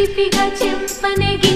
చిలిపిగా చెంపనగి